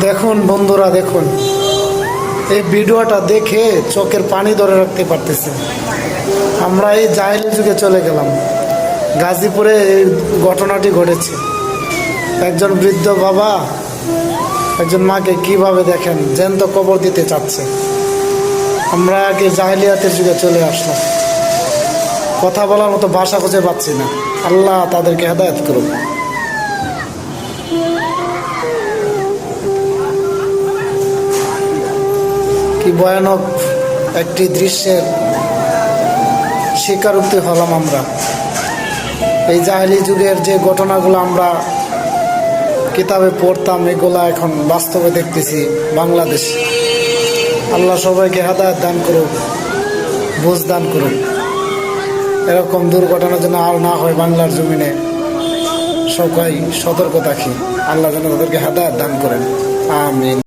দেখুন বন্ধুরা, দেখুন। এই ভিডিওটা দেখে চোখের পানি ধরে রাখতে পারতেছে। আমরা এই জাহিলি যুগে চলে গেলাম। গাজীপুরে এই ঘটনাটি ঘটেছে। একজন বৃদ্ধ বাবা একজন মাকে কীভাবে দেখেন? জ্যান্ত কবর দিতে চাচ্ছে। আমরা আগে জাহিলিয়াতের যুগে চলে আসলাম। কথা বলার মতো ভাষা খুঁজে পাচ্ছি না। আল্লাহ তাদেরকে হেদায়ত করুক। কি ভয়ানক একটি দৃশ্যের স্বীকারোক্তি হলাম আমরা। এই জাহেলি যুগের যে ঘটনাগুলো আমরা কিতাবে পড়তাম, এগুলা এখন বাস্তবে দেখতেছি বাংলাদেশ। আল্লাহ সবাইকে হেদায়ত দান করুক, বুঝ দান করুক। এরকম দুর্ঘটনা যেন আর না হয় বাংলার জমিনে সবাই সতর্ক থাকি। আল্লাহ যেন তাদেরকে হেদায়ত দান করেন। আমিন।